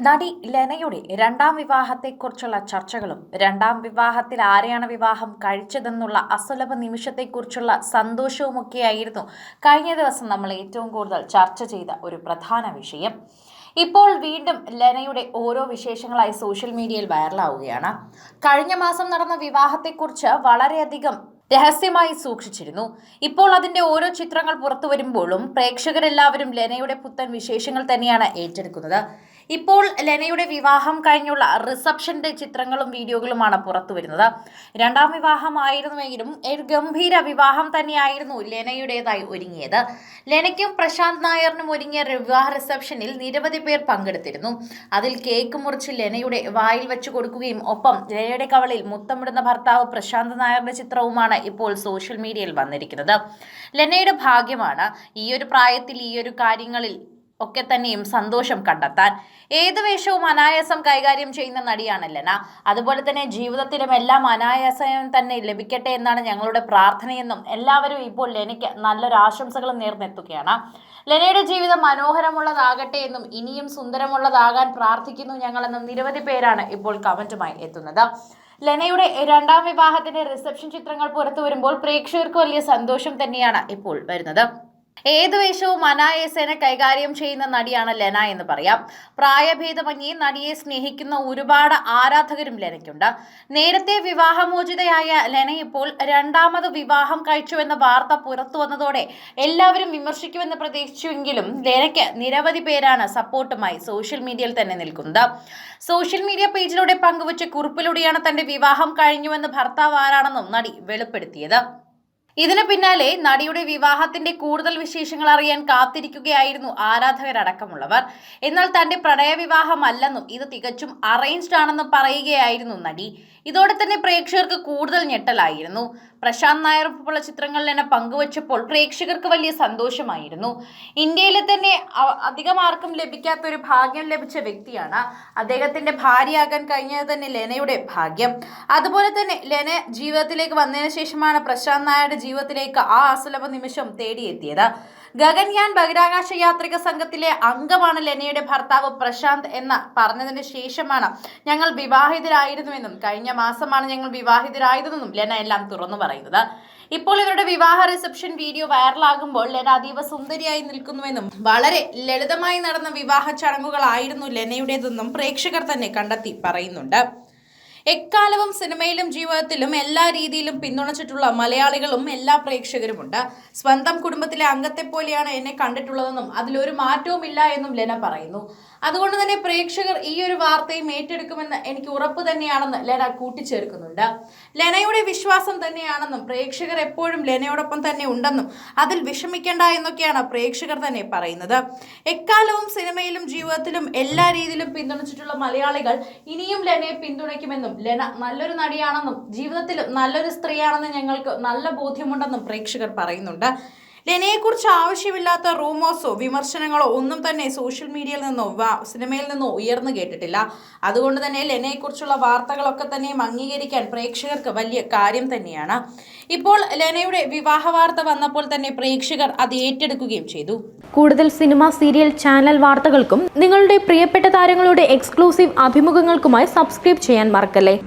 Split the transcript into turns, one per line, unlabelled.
നടി ലെനയുടെ രണ്ടാം വിവാഹത്തെക്കുറിച്ചുള്ള ചർച്ചകളും രണ്ടാം വിവാഹത്തിൽ ആരെയാണ് വിവാഹം കഴിച്ചതെന്നുള്ള അസുലഭ നിമിഷത്തെക്കുറിച്ചുള്ള സന്തോഷവുമൊക്കെയായിരുന്നു കഴിഞ്ഞ ദിവസം നമ്മൾ ഏറ്റവും കൂടുതൽ ചർച്ച ചെയ്ത ഒരു പ്രധാന വിഷയം. ഇപ്പോൾ വീണ്ടും ലെനയുടെ ഓരോ വിശേഷങ്ങളായി സോഷ്യൽ മീഡിയയിൽ വൈറലാവുകയാണ്. കഴിഞ്ഞ മാസം നടന്ന വിവാഹത്തെക്കുറിച്ച് വളരെയധികം രഹസ്യമായി സൂക്ഷിച്ചിരുന്നു. ഇപ്പോൾ അതിന്റെ ഓരോ ചിത്രങ്ങൾ പുറത്തു വരുമ്പോഴും പ്രേക്ഷകരെല്ലാവരും ലെനയുടെ പുത്തൻ വിശേഷങ്ങൾ തന്നെയാണ് ഏറ്റെടുക്കുന്നത്. ഇപ്പോൾ ലെനയുടെ വിവാഹം കഴിഞ്ഞുള്ള റിസപ്ഷന്റെ ചിത്രങ്ങളും വീഡിയോകളുമാണ് പുറത്തു വരുന്നത്. രണ്ടാം വിവാഹമായിരുന്നുവെങ്കിലും ഒരു ഗംഭീര വിവാഹം തന്നെയായിരുന്നു ലെനയുടേതായി ഒരുങ്ങിയത്. ലെനയ്ക്കും പ്രശാന്ത് നായറിനും ഒരുങ്ങിയ വിവാഹ റിസപ്ഷനിൽ നിരവധി പേർ പങ്കെടുത്തിരുന്നു. അതിൽ കേക്ക് മുറിച്ച് ലെനയുടെ വായിൽ വെച്ച് കൊടുക്കുകയും ഒപ്പം ലെനയുടെ കവളിൽ മുത്തമിടുന്ന ഭർത്താവ് പ്രശാന്ത് നായരുടെ ചിത്രവുമാണ് ഇപ്പോൾ സോഷ്യൽ മീഡിയയിൽ വന്നിരിക്കുന്നത്. ലെനയുടെ ഭാഗ്യമാണ് ഈ ഒരു പ്രായത്തിൽ ഈ ഒരു കാര്യങ്ങളിൽ ഒക്കെ തന്നെയും സന്തോഷം കണ്ടെത്താൻ. ഏത് വേഷവും അനായാസം കൈകാര്യം ചെയ്യുന്ന നടിയാണ് അതുപോലെ തന്നെ ജീവിതത്തിലും എല്ലാം അനായാസം തന്നെ ലഭിക്കട്ടെ എന്നാണ് ഞങ്ങളുടെ പ്രാർത്ഥനയെന്നും എല്ലാവരും ഇപ്പോൾ ലെനയ്ക്ക് നല്ലൊരു ആശംസകളും നേർന്നെത്തുകയാണ്. ലെനയുടെ ജീവിതം മനോഹരമുള്ളതാകട്ടെ എന്നും ഇനിയും സുന്ദരമുള്ളതാകാൻ പ്രാർത്ഥിക്കുന്നു ഞങ്ങളെന്നും നിരവധി പേരാണ് ഇപ്പോൾ കമന്റുമായി എത്തുന്നത്. ലെനയുടെ രണ്ടാം വിവാഹത്തിന്റെ റിസപ്ഷൻ ചിത്രങ്ങൾ പുറത്തു വരുമ്പോൾ പ്രേക്ഷകർക്ക് വലിയ സന്തോഷം തന്നെയാണ് ഇപ്പോൾ വരുന്നത്. ഏത് വേഷവും അനായസേന കൈകാര്യം ചെയ്യുന്ന നടിയാണ് ലെന എന്ന് പറയാം. പ്രായഭേദമന്യേ നടിയെ സ്നേഹിക്കുന്ന ഒരുപാട് ആരാധകരും ലെനയ്ക്കുണ്ട്. നേരത്തെ വിവാഹമോചിതയായ ലെന ഇപ്പോൾ രണ്ടാമത് വിവാഹം കഴിച്ചുവെന്ന വാർത്ത പുറത്തു വന്നതോടെ എല്ലാവരും വിമർശിക്കുമെന്ന് പ്രതീക്ഷിച്ചുവെങ്കിലും ലെനയ്ക്ക് നിരവധി പേരാണ് സപ്പോർട്ടുമായി സോഷ്യൽ മീഡിയയിൽ തന്നെ നിൽക്കുന്നത്. സോഷ്യൽ മീഡിയ പേജിലൂടെ പങ്കുവച്ച കുറിപ്പിലൂടെയാണ് തന്റെ വിവാഹം കഴിഞ്ഞുവെന്ന് ഭർത്താവ് ആരാണെന്നും നടി വെളിപ്പെടുത്തിയത്. ഇതിനു പിന്നാലെ നടിയുടെ വിവാഹത്തിന്റെ കൂടുതൽ വിശേഷങ്ങൾ അറിയാൻ കാത്തിരിക്കുകയായിരുന്നു ആരാധകരടക്കമുള്ളവർ. എന്നാൽ തന്റെ പ്രണയവിവാഹമല്ലെന്നും ഇത് തികച്ചും അറേഞ്ച്ഡ് ആണെന്നും പറയുകയായിരുന്നു നടി. ഇതോടെ തന്നെ പ്രേക്ഷകർക്ക് കൂടുതൽ ഞെട്ടലായിരുന്നു. പ്രശാന്ത് നായർപ്പുള്ള ചിത്രങ്ങളിൽ എന്നെ പങ്കുവച്ചപ്പോൾ പ്രേക്ഷകർക്ക് വലിയ സന്തോഷമായിരുന്നു. ഇന്ത്യയിലെ തന്നെ അധികം ആർക്കും ലഭിക്കാത്ത ഒരു ഭാഗ്യം ലഭിച്ച വ്യക്തിയാണ് അദ്ദേഹത്തിന്റെ ഭാര്യയാകാൻ കഴിഞ്ഞത് തന്നെ ലെനയുടെ ഭാഗ്യം. അതുപോലെ തന്നെ ലെന ജീവിതത്തിലേക്ക് വന്നതിന് ശേഷമാണ് പ്രശാന്ത് നായരുടെ ജീവിതത്തിലേക്ക് ആ അസുലഭ നിമിഷം തേടിയെത്തിയത്. ഗഗൻയാൻ ബഹിരാകാശ യാത്രിക സംഘത്തിലെ അംഗമാണ് ലെനയുടെ ഭർത്താവ് പ്രശാന്ത് എന്ന് പറഞ്ഞതിന് ശേഷമാണ് ഞങ്ങൾ വിവാഹിതരായിരുന്നുവെന്നും കഴിഞ്ഞ മാസമാണ് ഞങ്ങൾ വിവാഹിതരായതെന്നും ലെന എല്ലാം തുറന്നു പറയുന്നത്. ഇപ്പോൾ ഇവരുടെ വിവാഹ റിസപ്ഷൻ വീഡിയോ വൈറലാകുമ്പോൾ ലെന അതീവ സുന്ദരിയായി നിൽക്കുന്നുവെന്നും വളരെ ലളിതമായി നടന്ന വിവാഹ ചടങ്ങുകളായിരുന്നു ലെനയുടേതെന്നും പ്രേക്ഷകർ തന്നെ കണ്ടെത്തി പറയുന്നുണ്ട്. എക്കാലവും സിനിമയിലും ജീവിതത്തിലും എല്ലാ രീതിയിലും പിന്തുണച്ചിട്ടുള്ള മലയാളികളും എല്ലാ പ്രേക്ഷകരുമുണ്ട്. സ്വന്തം കുടുംബത്തിലെ അംഗത്തെ പോലെയാണ് എന്നെ കണ്ടിട്ടുള്ളതെന്നും അതിലൊരു മാറ്റവും ഇല്ല എന്നും ലെന പറയുന്നു. അതുകൊണ്ട് തന്നെ പ്രേക്ഷകർ ഈ ഒരു വാർത്തയും ഏറ്റെടുക്കുമെന്ന് എനിക്ക് ഉറപ്പ് തന്നെയാണെന്ന് ലെന കൂട്ടിച്ചേർക്കുന്നുണ്ട്. ലെനയുടെ വിശ്വാസം തന്നെയാണെന്നും പ്രേക്ഷകർ എപ്പോഴും ലെനയോടൊപ്പം തന്നെ ഉണ്ടെന്നും അതിൽ വിഷമിക്കേണ്ട എന്നൊക്കെയാണ് പ്രേക്ഷകർ തന്നെ പറയുന്നത്. എക്കാലവും സിനിമയിലും ജീവിതത്തിലും എല്ലാ രീതിയിലും പിന്തുണച്ചിട്ടുള്ള മലയാളികൾ ഇനിയും ലെനയെ പിന്തുണയ്ക്കുമെന്നും ലെന നല്ലൊരു നടിയാണെന്നും ജീവിതത്തിൽ നല്ലൊരു സ്ത്രീയാണെന്നും ഞങ്ങൾക്ക് നല്ല ബോധ്യമുണ്ടെന്നും പ്രേക്ഷകർ പറയുന്നുണ്ട്. ലെനയെക്കുറിച്ച് ആവശ്യമില്ലാത്ത റൂമേഴ്സോ വിമർശനങ്ങളോ ഒന്നും തന്നെ സോഷ്യൽ മീഡിയയിൽ നിന്നോ സിനിമയിൽ നിന്നോ ഉയർന്നു കേട്ടിട്ടില്ല. അതുകൊണ്ട് തന്നെ ലെനയെക്കുറിച്ചുള്ള വാർത്തകളൊക്കെ തന്നെയും അംഗീകരിക്കാൻ പ്രേക്ഷകർക്ക് വലിയ കാര്യം തന്നെയാണ്. ഇപ്പോൾ ലെനയുടെ വിവാഹ വാർത്ത വന്നപ്പോൾ തന്നെ പ്രേക്ഷകർ അത് ഏറ്റെടുക്കുകയും ചെയ്തു.
കൂടുതൽ സിനിമ സീരിയൽ ചാനൽ വാർത്തകൾക്കും നിങ്ങളുടെ പ്രിയപ്പെട്ട താരങ്ങളുടെ എക്സ്ക്ലൂസീവ് അഭിമുഖങ്ങൾക്കുമായി സബ്സ്ക്രൈബ് ചെയ്യാൻ മറക്കല്ലേ?